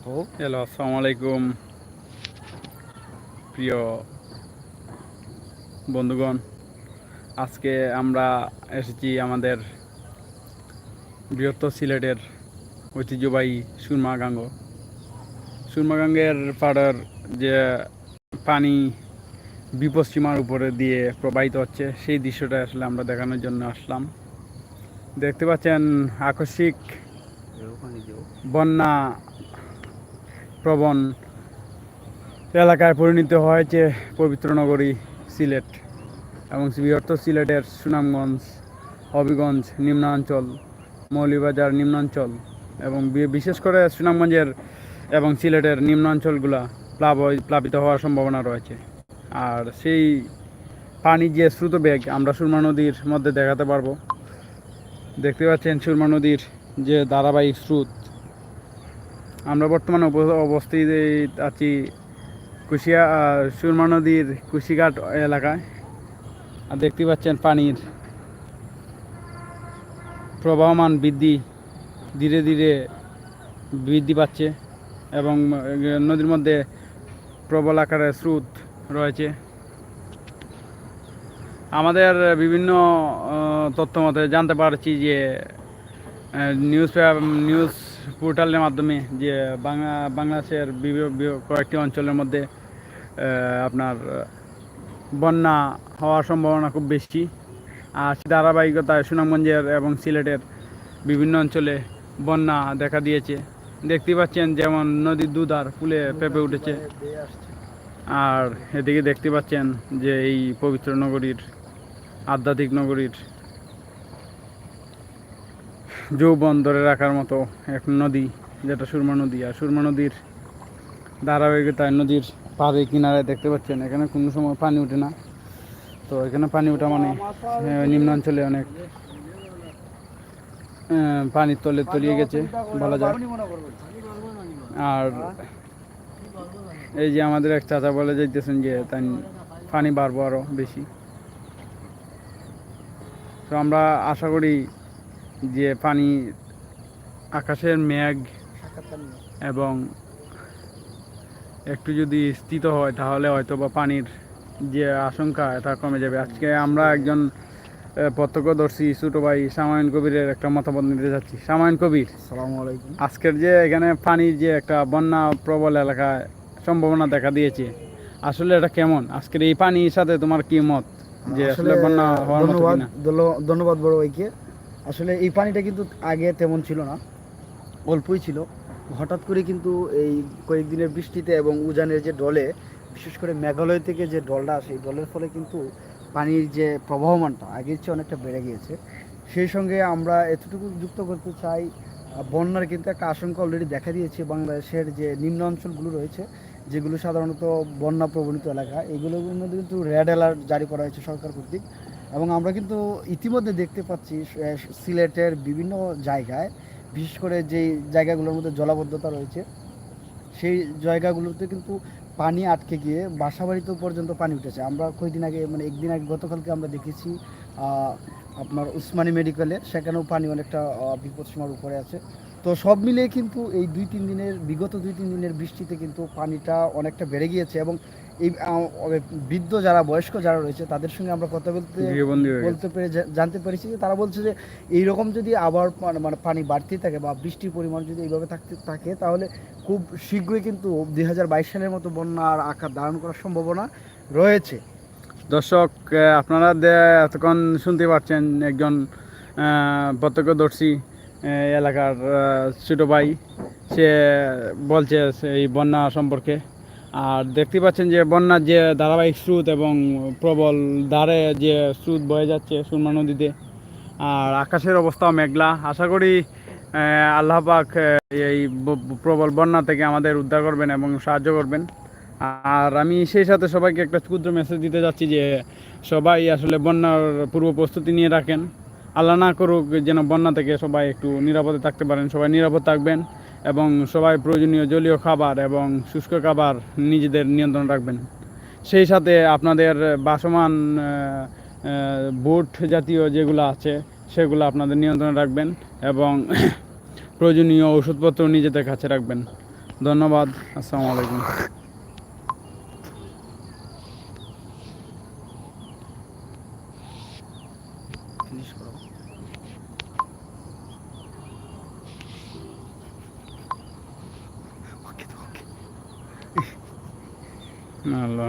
Hello আসসালামু আলাইকুম প্রিয় বন্ধুগণ আজকে আমরা এসেছি আমাদের বৃহত্তর সিলেটের ঐতিহ্যবাহী সুরমাগাঙ্গ। সুরমাগাঙ্গের পাড়ার যে পানি বিপশ্চিমার উপরে দিয়ে প্রবাহিত হচ্ছে সেই দৃশ্যটা আসলে আমরা দেখানোর জন্য আসলাম। দেখতে পাচ্ছেন আকস্মিক বন্যা প্রবণ এলাকায় পরিণত হয়েছে পবিত্র নগরী সিলেট এবং বৃহত্তর সিলেটের সুনামগঞ্জ, হবিগঞ্জ, নিম্নাঞ্চল মৌলিবাজার নিম্নাঞ্চল এবং বিশেষ করে সুনামগঞ্জের এবং সিলেটের নিম্নাঞ্চলগুলা প্লাব প্লাবিত হওয়ার সম্ভাবনা রয়েছে। আর সেই পানির যে স্রোতবেগ আমরা সুরমা নদীর মধ্যে দেখাতে পারব। দেখতে পাচ্ছেন সুরমা নদীর যে ধারাবাহিক স্রোত আমরা বর্তমানে অবস্থিত আছি কুশিয়া সুরমা নদীর কুশিঘাট এলাকায়। আর দেখতে পাচ্ছেন পানির প্রবাহমান বৃদ্ধি ধীরে ধীরে বৃদ্ধি পাচ্ছে এবং নদীর মধ্যে প্রবল আকারে স্রোত রয়েছে। আমাদের বিভিন্ন তথ্য মতে জানতে পারছি যে নিউজ নিউজ পোর্টালের মাধ্যমে যে বাংলা, বাংলাদেশের কয়েকটি অঞ্চলের মধ্যে আপনার, বন্যা হওয়ার সম্ভাবনা খুব বেশি। আর ধারাবাহিকতায় সুনামগঞ্জের এবং সিলেটের বিভিন্ন অঞ্চলে বন্যা দেখা দিয়েছে। দেখতে পাচ্ছেন যেমন নদীর দুধার ফুলে পেঁপে উঠেছে। আর এদিকে দেখতে পাচ্ছেন যে এই পবিত্র নগরীর আধ্যাত্মিক নগরীর যৌবন ধরে রাখার মতো এক নদী, যেটা সুরমা নদী। আর সুরমা নদীর ধারাবাহিকতায় নদীর পাড়ে কিনারে দেখতে পাচ্ছেন, এখানে কোনো সময় পানি ওঠে না। তো এখানে পানি ওঠা মানে নিম্নাঞ্চলে অনেক পানির তলে তলিয়ে গেছে, বলা যায়। আর এই যে আমাদের এক চাচা বলে যাইতেছেন যে, তাই পানি বাড়বো আরও বেশি। তো আমরা আশা করি যে পানি আকাশের মেঘ এবং একটু যদি স্থিত হয় তাহলে হয়তো বা পানির যে আশঙ্কা এটা কমে যাবে। আজকে আমরা একজন প্রত্যক্ষদর্শী ছোটো ভাই সামায়ন কবিরের একটা মতামত নিতে যাচ্ছি। সামায়ন কবির আসসালামু আলাইকুম। আজকের যে এখানে পানির যে একটা বন্যা প্রবল এলাকায় সম্ভাবনা দেখা দিয়েছে আসলে এটা কেমন? আজকের এই পানির সাথে তোমার কি মত? যে আসলে বন্যা হওয়ার মতো ধন্যবাদ কিনা? ধন্যবাদ বড় ভাইকে। আসলে এই পানিটা কিন্তু আগে তেমন ছিল না, অল্পই ছিল। হঠাৎ করে কিন্তু এই কয়েকদিনের বৃষ্টিতে এবং উজানের যে ডলে, বিশেষ করে মেঘালয় থেকে যে ডলটা আসে, এই ডলের ফলে কিন্তু পানির যে প্রবাহমানটা আগের চেয়ে অনেকটা বেড়ে গিয়েছে। সেই সঙ্গে আমরা এতটুকু যুক্ত করতে চাই বন্যার কিন্তু একটা আশঙ্কা অলরেডি দেখা দিয়েছে বাংলাদেশের যে নিম্ন অঞ্চলগুলো রয়েছে, যেগুলো সাধারণত বন্যা প্রবণিত এলাকা, এগুলোর মধ্যে কিন্তু রেড অ্যালার্ট জারি করা হয়েছে সরকার কর্তৃক। এবং আমরা কিন্তু ইতিমধ্যে দেখতে পাচ্ছি সিলেটের বিভিন্ন জায়গায় বিশেষ করে যেই জায়গাগুলোর মধ্যে জলাবদ্ধতা রয়েছে সেই জায়গাগুলোতে কিন্তু পানি আটকে গিয়ে বাসাবাড়িতেও পর্যন্ত পানি উঠেছে। আমরা কয়েকদিন আগে মানে একদিন আগে গতকালকে আমরা দেখেছি আপনার উসমানী মেডিকেলে সেখানেও পানি অনেকটা আহ, বিপদসীমার উপরে আছে। তো সব মিলিয়ে কিন্তু এই দুই তিন দিনের বিগত দুই তিন দিনের বৃষ্টিতে কিন্তু পানিটা অনেকটা বেড়ে গিয়েছে এবং এই বৃদ্ধ যারা বয়স্ক যারা রয়েছে তাদের সঙ্গে আমরা কথা বলতে বলতে পেরে জানতে পেরেছি যে তারা বলছে যে এই রকম যদি আবার মানে- পানি বাড়তে থাকে বা বৃষ্টির পরিমাণ যদি এইভাবে থাকতে থাকে তাহলে খুব শীঘ্রই কিন্তু দুই হাজার বাইশ সালের মতো বন্যার আকার ধারণ করার সম্ভাবনা রয়েছে। দর্শক আপনারা এতক্ষণ শুনতে পাচ্ছেন একজন প্রত্যক্ষদর্শী এলাকার ছোটো ভাই। সে বলছে এই বন্যা সম্পর্কে। আর দেখতে পাচ্ছেন যে বন্যার যে ধারাবাহিক স্রোত এবং প্রবল ধারে যে স্রোত বয়ে যাচ্ছে সুরমা নদীতে আর আকাশের অবস্থাও মেঘলা। আশা করি আহ, আল্লাহ পাক এই প্রবল বন্যা থেকে আমাদের উদ্ধার করবেন এবং সাহায্য করবেন। আর আমি সেই সাথে সবাইকে একটা ক্ষুদ্র মেসেজ দিতে যাচ্ছি যে সবাই আসলে বন্যার পূর্ব প্রস্তুতি নিয়ে রাখেন। আল্লাহ না করুক যেন বন্যা থেকে সবাই একটু নিরাপদে থাকতে পারেন সবাই নিরাপদ থাকবেন। এবং সবাই প্রয়োজনীয় জলীয় খাবার এবং শুষ্ক খাবার নিজেদের নিয়ন্ত্রণ রাখবেন। সেই সাথে আপনাদের বাসমান বুট জাতীয় যেগুলো আছে, সেগুলো আপনাদের নিয়ন্ত্রণে রাখবেন এবং প্রয়োজনীয় ওষুধপত্র নিজেদের কাছে রাখবেন। ধন্যবাদ, আসসালামু আলাইকুম ফিনিশ করো ওকে তো ওকে আল্লাহ